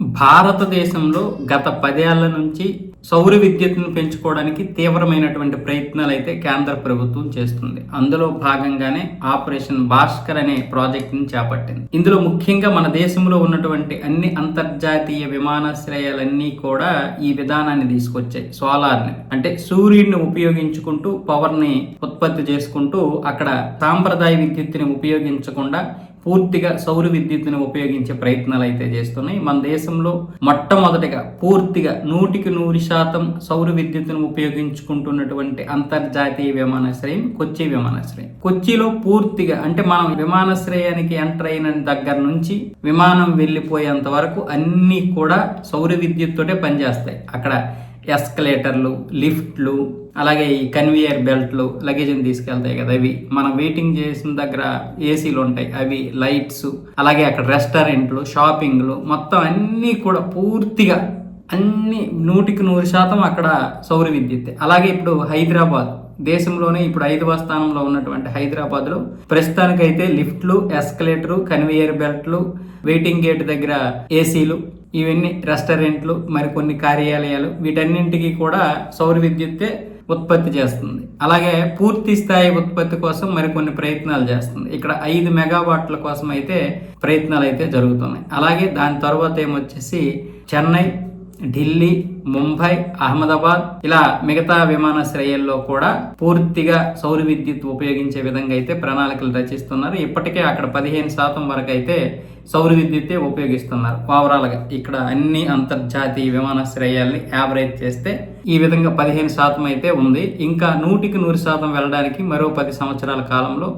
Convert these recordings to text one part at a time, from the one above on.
భారతదేశంలో గత పదేళ్ళ నుంచి సౌర విద్యుత్తును పెంచుకోవడానికి తీవ్రమైనటువంటి ప్రయత్నాలు అయితే కేంద్ర ప్రభుత్వం చేస్తుంది. అందులో భాగంగానే ఆపరేషన్ భాస్కర్ అనే ప్రాజెక్టును చేపట్టింది. ఇందులో ముఖ్యంగా మన దేశంలో ఉన్నటువంటి అన్ని అంతర్జాతీయ విమానాశ్రయాలన్నీ కూడా ఈ విధానాన్ని తీసుకొచ్చాయి. సోలార్ని అంటే సూర్యుడిని ఉపయోగించుకుంటూ పవర్ని ఉత్పత్తి చేసుకుంటూ అక్కడ సాంప్రదాయ విద్యుత్తుని ఉపయోగించకుండా పూర్తిగా సౌర విద్యుత్తుని ఉపయోగించే ప్రయత్నాలు అయితే చేస్తున్నాయి. మన దేశంలో మొట్టమొదటిగా పూర్తిగా నూటికి నూరు శాతం సౌర విద్యుత్తును ఉపయోగించుకుంటున్నటువంటి అంతర్జాతీయ విమానాశ్రయం కొచ్చి విమానాశ్రయం. కొచ్చిలో పూర్తిగా అంటే మనం విమానాశ్రయానికి ఎంటర్ అయిన దగ్గర నుంచి విమానం వెళ్ళిపోయేంత వరకు అన్నీ కూడా సౌర విద్యుత్తోటే పనిచేస్తాయి. అక్కడ ఎస్కలేటర్లు లిఫ్ట్లు అలాగే ఈ కన్వేయర్ బెల్ట్లు లగేజ్ని తీసుకెళ్తాయి కదా అవి. మనం వెయిటింగ్ చేసిన దగ్గర ఏసీలు ఉంటాయి. అవి లైట్స్ అలాగే అక్కడ రెస్టారెంట్లు షాపింగ్లు మొత్తం అన్నీ కూడా పూర్తిగా అన్ని నూటికి నూరు శాతం అక్కడ సౌర విద్యుత్ అలాగే ఇప్పుడు హైదరాబాద్ దేశంలోనే ఇప్పుడు ఐదవ స్థానంలో ఉన్నటువంటి హైదరాబాద్లో ప్రస్తుతానికైతే లిఫ్ట్లు ఎస్కలేటరు కన్వేయర్ బెల్ట్లు వెయిటింగ్ గేట్ దగ్గర ఏసీలు ఇవన్నీ రెస్టారెంట్లు మరికొన్ని కార్యాలయాలు వీటన్నింటికి కూడా సౌర విద్యుత్తే ఉత్పత్తి చేస్తుంది. అలాగే పూర్తి స్థాయి ఉత్పత్తి కోసం మరికొన్ని ప్రయత్నాలు చేస్తుంది. ఇక్కడ ఐదు మెగావాట్ల కోసం అయితే ప్రయత్నాలు అయితే జరుగుతున్నాయి. అలాగే దాని తర్వాత ఏమొచ్చేసి చెన్నై ఢిల్లీ ముంబై అహ్మదాబాద్ ఇలా మిగతా విమానాశ్రయాల్లో కూడా పూర్తిగా సౌర విద్యుత్ ఉపయోగించే విధంగా అయితే ప్రణాళికలు రచిస్తున్నారు. ఇప్పటికే అక్కడ పదిహేను శాతం వరకు అయితే సౌర విద్యుత్తే ఉపయోగిస్తున్నారు. ఓవరాల్గా ఇక్కడ అన్ని అంతర్జాతీయ విమానాశ్రయాల్ని యావరేజ్ చేస్తే ఈ విధంగా పదిహేను శాతం అయితే ఉంది. ఇంకా నూటికి నూరు శాతం వెళ్ళడానికి మరో పది సంవత్సరాల కాలంలో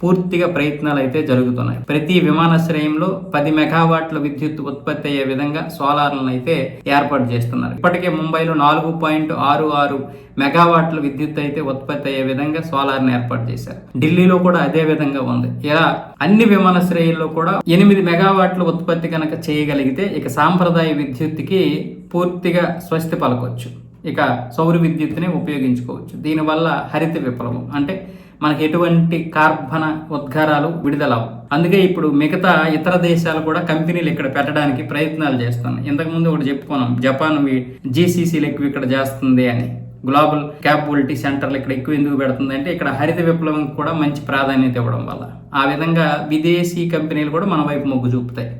పూర్తిగా ప్రయత్నాలు అయితే జరుగుతున్నాయి. ప్రతి విమానాశ్రయంలో పది మెగావాట్ల విద్యుత్ ఉత్పత్తి అయ్యే విధంగా సోలార్లను అయితే ఏర్పాటు చేస్తున్నారు. ఇప్పటికే ముంబైలో నాలుగు పాయింట్ ఆరు ఆరు మెగావాట్ల విద్యుత్ అయితే ఉత్పత్తి అయ్యే విధంగా సోలార్ని ఏర్పాటు చేశారు. ఢిల్లీలో కూడా అదే విధంగా ఉంది. ఇలా అన్ని విమానాశ్రయాల్లో కూడా ఎనిమిది మెగావాట్ల ఉత్పత్తి కనుక చేయగలిగితే ఇక సాంప్రదాయ విద్యుత్కి పూర్తిగా స్వస్తి పలకొచ్చు. ఇక సౌర విద్యుత్తుని ఉపయోగించుకోవచ్చు. దీనివల్ల హరిత విప్లవం అంటే మనకి ఎటువంటి కార్బన ఉద్గారాలు విడుదలవు. అందుకే ఇప్పుడు మిగతా ఇతర దేశాలు కూడా కంపెనీలు ఇక్కడ పెట్టడానికి ప్రయత్నాలు చేస్తున్నాయి. ఇంతకుముందు ఒకటి చెప్పుకున్నాం జపాన్ జీసీసీలు ఎక్కువ ఇక్కడ చేస్తుంది అని. గ్లోబల్ క్యాపబిలిటీ సెంటర్లు ఇక్కడ ఎక్కువ ఎందుకు పెడుతుంది అంటే ఇక్కడ హరిత విప్లవం కూడా మంచి ప్రాధాన్యత ఇవ్వడం వల్ల. ఆ విధంగా విదేశీ కంపెనీలు కూడా మన వైపు మొగ్గు చూపుతాయి.